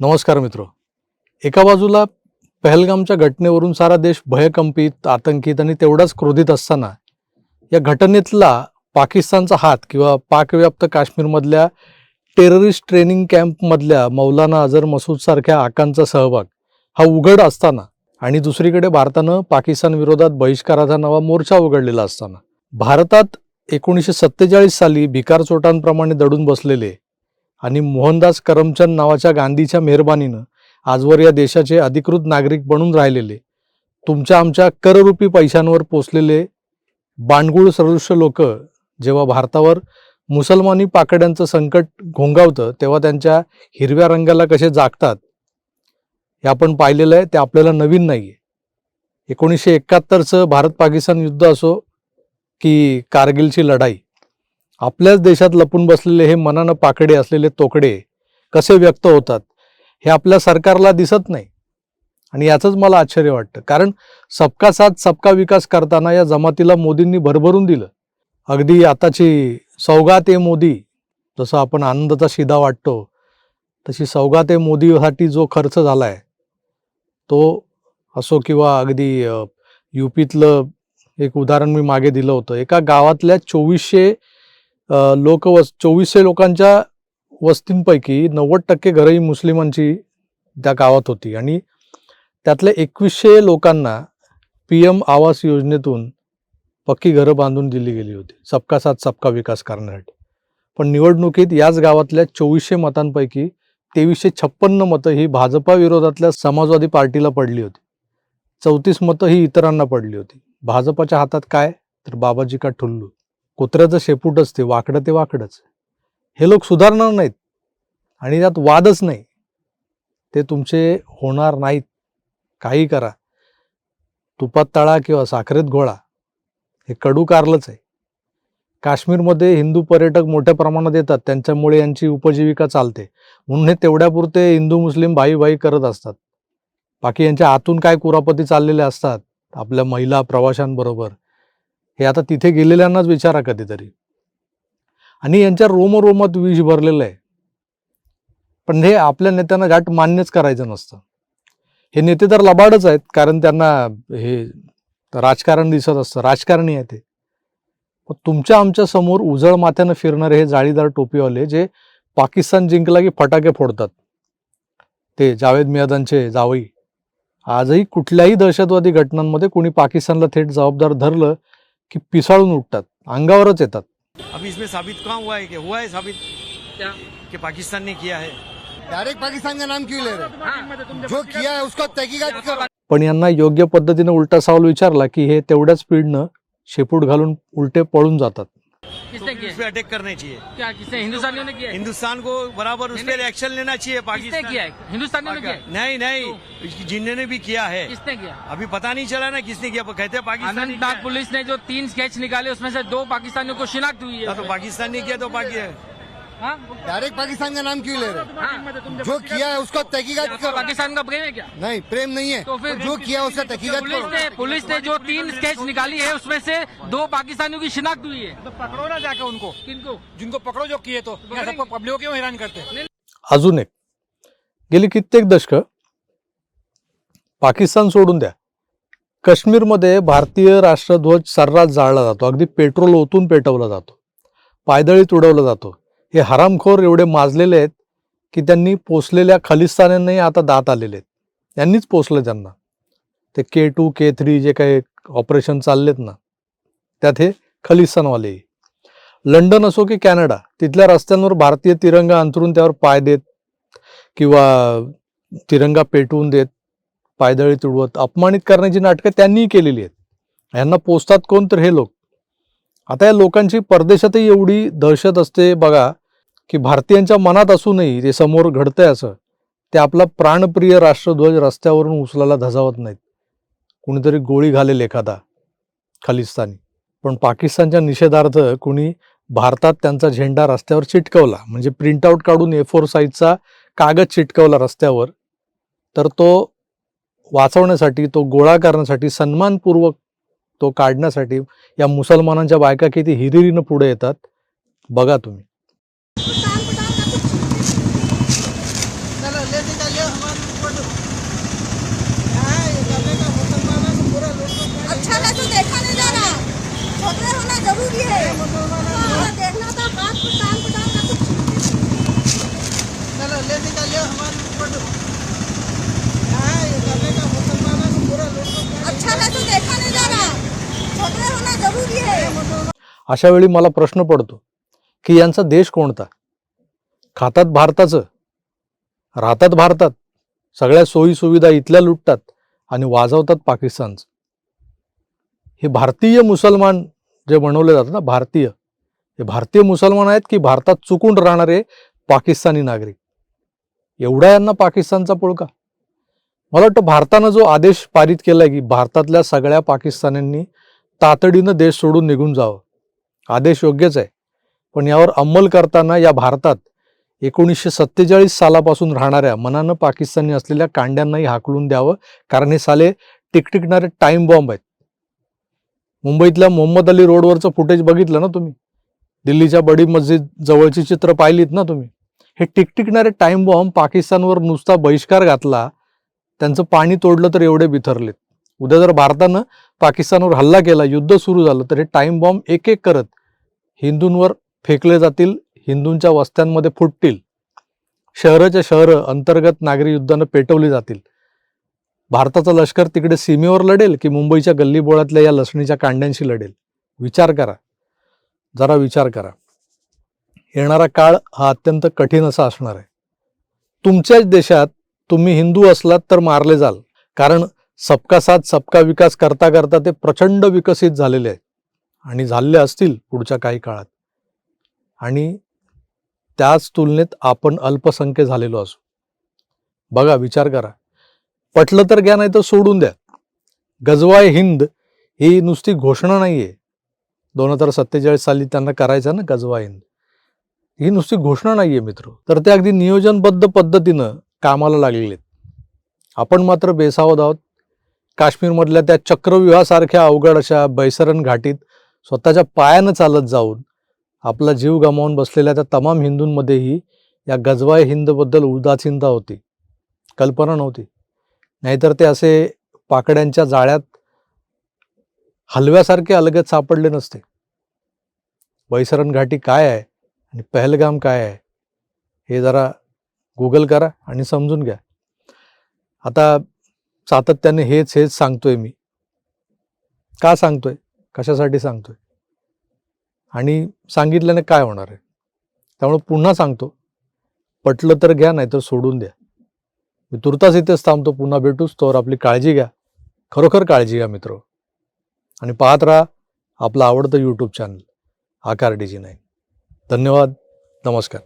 नमस्कार मित्र. एका बाजूला पहलगामच्या घटनेवरून सारा देश भयकंपित आतंकित आणि तेवढाच क्रोधित असताना या घटनेतला पाकिस्तानचा हात किंवा पाकव्याप्त काश्मीरमधल्या टेररिस्ट ट्रेनिंग कॅम्पमधल्या मौलाना अझर मसूदसारख्या आकांचा सहभाग हा उघड असताना आणि दुसरीकडे भारतानं पाकिस्तान विरोधात बहिष्काराचा नवा मोर्चा उघडलेला असताना भारतात एकोणीसशे सत्तेचाळीस साली भिकार चोटांप्रमाणे दडून बसलेले आणि मोहनदास करमचंद नावाच्या गांधीच्या मेहरबानीनं आजवर या देशाचे अधिकृत नागरिक बनून राहिलेले तुमच्या आमच्या कररूपी पैशांवर पोचलेले बांडगुळ सदृश्य लोक जेव्हा भारतावर मुसलमानी पाकड्यांचं संकट घोंगावतं तेव्हा त्यांच्या हिरव्या रंगाला कसे जागतात हे आपण पाहिलेलं आहे ते आपल्याला नवीन नाही आहे एकोणीसशे एकाहत्तरचं भारत पाकिस्तान युद्ध असो की कारगिलची लढाई आपल्याच देशात लपून बसलेले हे मनानं पाकडे असलेले तोकडे कसे व्यक्त होतात हे आपल्या सरकारला दिसत नाही. आणि याचंच मला आश्चर्य वाटतं. कारण सबका साथ सबका विकास करताना या जमातीला मोदींनी भरभरून दिलं. अगदी आताची सौगात ए मोदी जसं आपण आनंदाचा शिदा वाटतो तशी सौगात ए मोदीसाठी जो खर्च झाला आहे तो असो किंवा अगदी अ, युपीतलं एक उदाहरण मी मागे दिलं होतं. एका गावातल्या चोवीसशे लोक वस चोवीसशे लोकांच्या वस्तींपैकी नव्वद टक्के घरं ही मुस्लिमांची त्या गावात होती. आणि त्यातल्या एकवीसशे लोकांना पी एम आवास योजनेतून पक्की घरं बांधून दिली गेली होती. सबका साथ सबका विकास करण्यासाठी. पण निवडणुकीत याच गावातल्या चोवीसशे मतांपैकी तेवीसशे छप्पन्न मतं ही भाजपा विरोधातल्या समाजवादी पार्टीला पडली होती. चौतीस मतं ही इतरांना पडली होती. भाजपाच्या हातात काय? तर बाबाजी का ठुल्लू. कुत्र्याचं शेपूट असते वाकडं ते वाकडंच. हे लोक सुधारणार नाहीत आणि त्यात वादच नाही. ते तुमचे होणार नाहीत. काही करा. तुपात तळा किंवा साखरेत घोळा. हे कडू कारलंच आहे. काश्मीरमध्ये हिंदू पर्यटक मोठ्या प्रमाणात येतात. त्यांच्यामुळे यांची उपजीविका चालते. म्हणून हे तेवढ्यापुरते हिंदू मुस्लिम भाई भाई करत असतात. बाकी यांच्या आतून काय कुरापती चाललेल्या असतात? आपल्या महिला प्रवाशांबरोबर. हे आता तिथे गेलेल्यांनाच विचारा कधीतरी. आणि यांच्या रोमरोमात विष भरलेलं आहे. पण हे आपल्या नेत्यांना घाट मान्यच करायचं नसतं. हे नेते तर लबाडच आहेत कारण त्यांना हे राजकारण दिसत असतं. राजकारणी आहे ते. तुमच्या आमच्यासमोर उजळ माथ्यानं फिरणारे हे जाळीदार टोपीवाले जे पाकिस्तान जिंकला की फटाके फोडतात. ते जावेद मियादांचे जावई. आजही कुठल्याही दहशतवादी घटनांमध्ये कोणी पाकिस्तानला थेट जबाबदार धरलं की पिसाळून उठतात अंगावरच येतात. अभी इसमें साबित कहाँ हुआ है कि हुआ है साबित? क्या? कि पाकिस्तान ने किया है। डायरेक्ट पाकिस्तान का नाम क्यों ले रहे जो किया है उसको तहकीकात करो पण यांना योग्य पद्धतीने उलटा सवाल विचारला की हे तेवढ्याच स्पीडनं शेपूट घालून उलटे पळून जातात. किसने किया उस पर अटैक करने चाहिए। क्या किसने? हिंदुस्तानियों ने किया है? हिंदुस्तान को बराबर उस पर एक्शन लेना चाहिए किसने पाकिस्तान। किया है? हिंदुस्तानियों ने किया है? नहीं नहीं जिन्होंने भी किया है। किसने किया? अभी पता नहीं चला ना किसने किया कहते हैं पाकिस्तान अनंतनाग। पुलिस ने जो तीन स्केच निकाले उसमें से दो पाकिस्तानियों को शिनाख्त हुई हाँ, तो पाकिस्तान ने किया तो पाकि? डायरेक्ट पाकिस्तान का नाम क्यों ले रहे? हाँ? जो किया है उसको तहकीकात करो। पाकिस्तान का प्रेम है क्या? नहीं प्रेम नहीं है। तो फिर जो किया उसका तहकीकात पुलिस करो। ने पुलिस ने जो तीन स्केच निकाली है उसमें से दो पाकिस्तानियों की शिनाख्त हुई है। तो पकड़ो ना जाके उनको। किनको? जिनको पकड़ो जो किए तो। सबको पब्लिक को क्यों हैरान करते? अजून एक. गेली कित्येक दशक पाकिस्तान सोडून द्या. काश्मीरमध्ये भारतीय राष्ट्रध्वज सर्रास जाळला जातो. अगदी पेट्रोल ओतून पेटवला जातो. पायदळीत उडवला जातो. हे हरामखोर एवढे माजलेले आहेत की त्यांनी पोचलेल्या खलिस्तान्यांनाही आता दात आलेले आहेत. त्यांनीच पोचलं त्यांना ते के टू के थ्री जे काही ऑपरेशन चाललेत ना त्यात हे खलिस्तानवाले. लंडन असो की कॅनडा तिथल्या रस्त्यांवर भारतीय तिरंगा अंतरून त्यावर पाय देत किंवा तिरंगा पेटवून देत पायदळी तुडवत अपमानित करण्याची नाटकं त्यांनीही केलेली आहेत. यांना पोचतात कोण तर हे लोक. आता या लोकांची परदेशातही एवढी दहशत असते बघा की भारतीयांच्या मनात असूनही ते समोर घडतंय असं ते आपला प्राणप्रिय राष्ट्रध्वज रस्त्यावरून उचलायला धजावत नाहीत. कुणीतरी गोळी घालेल एखादा खालिस्तानी. पण पाकिस्तानच्या निषेधार्थ कुणी भारतात त्यांचा झेंडा रस्त्यावर चिटकवला म्हणजे प्रिंटआउट काढून ए फोर साईजचा कागद चिटकवला रस्त्यावर तर तो वाचवण्यासाठी तो गोळा करण्यासाठी सन्मानपूर्वक तो काढण्यासाठी या मुसलमानांच्या बायका किती हिरिरीनं पुढे येतात बघा तुम्ही. अच्छा है तो देखा नहीं जाना झगड़ा होना जरूरी है देखना था बात पटान पटान का कुछ चलो ले निकालियो हमारे अच्छा है तो देखा नहीं जाना झगड़ा होना जरूरी है अशा वेळी मला प्रश्न पडतो की यांचा देश कोणता? खातात भारताचं राहतात भारतात सगळ्या सोयीसुविधा इथल्या लुटतात आणि वाजवतात पाकिस्तानचं. हे भारतीय मुसलमान जे बनवले जातात ना भारतीय हे भारतीय मुसलमान आहेत की भारतात चुकून राहणारे पाकिस्तानी नागरिक? एवढा यांना पाकिस्तानचा पुळका. मला वाटतं भारतानं जो आदेश पारित केला आहे की भारतातल्या सगळ्या पाकिस्तान्यांनी तातडीनं देश सोडून निघून जावं. आदेश योग्यच आहे. पण यावर अंमल करताना या भारतात एकोणीसशे सत्तेचाळीस सालापासून राहणाऱ्या मनानं पाकिस्तानी असलेल्या कांड्यांनाही हाकलून द्यावं कारण हे साले टिकटिकणारे टाइम बॉम्ब आहेत. मुंबईतल्या मोहम्मद अली रोडवरचं फुटेज बघितलं ना तुम्ही? दिल्लीच्या बडी मस्जिद जवळची चित्र पाहिलीत ना तुम्ही? हे टिकटिकणारे टाइम बॉम्ब पाकिस्तानवर नुसता बहिष्कार घातला त्यांचं पाणी तोडलं तर एवढे बिथरलेत. उद्या जर भारतानं पाकिस्तानवर हल्ला केला युद्ध सुरू झालं तर हे टाइम बॉम्ब एक एक करत हिंदूंवर फेकले जातील हिंदूंच्या वस्त्यांमध्ये फुटतील. शहराच्या शहरं अंतर्गत नागरी युद्धानं पेटवली जातील. भारताचं लष्कर तिकडे सीमेवर लढेल की मुंबईच्या गल्लीबोळातल्या या लसणीच्या कांड्यांशी लढेल? विचार करा. जरा विचार करा. येणारा काळ हा अत्यंत कठीण असा असणार आहे. तुमच्याच देशात तुम्ही हिंदू असलात तर मारले जाल. कारण सबका साथ सबका विकास करता करता ते प्रचंड विकसित झालेले आहेत. आणि झालेले असतील पुढच्या काही काळात. आणि त्याच तुलनेत आपण अल्पसंख्य झालेलो असू. बघा विचार करा. पटलं तर घ्या नाही तर सोडून द्या. गजवाय हिंद ही नुसती घोषणा नाही आहे दोन हजार सत्तेचाळीस साली त्यांना करायचं ना गजवा हिंद. ही नुसती घोषणा नाही आहे मित्र. तर ते अगदी नियोजनबद्ध पद्धतीनं कामाला लागलेले आहेत. आपण मात्र बेसावध आहोत. काश्मीरमधल्या त्या चक्रव्यूहासारख्या अवघड अशा बैसरण घाटीत स्वतःच्या पायानं चालत जाऊन आपला जीव गमावून बसलेल्या त्या तमाम हिंदूंमध्येही या गजवाय हिंदबद्दल उदासीनता होती. कल्पना नव्हती. नाहीतर ते असे पाकड्यांच्या जाळ्यात हलव्यासारखे अलगत सापडले नसते. बैसरण घाटी काय आहे आणि पहलगाम काय आहे हे जरा गुगल करा आणि समजून घ्या. आता सातत्याने हेच हेच सांगतोय मी. का सांगतोय? कशासाठी सांगतोय? आणि सांगितल्याने काय होणार आहे? त्यामुळे पुन्हा सांगतो पटलं तर घ्या नाहीतर सोडून द्या. मी तुर्तास इथेच थांबतो पुन्हा भेटूच तोवर आपली काळजी घ्या. खरोखर काळजी घ्या मित्र. आणि पाहत राहा आपलं आवडतं यूट्यूब चॅनल आकार डीजी नाही नाईन धन्यवाद नमस्कार.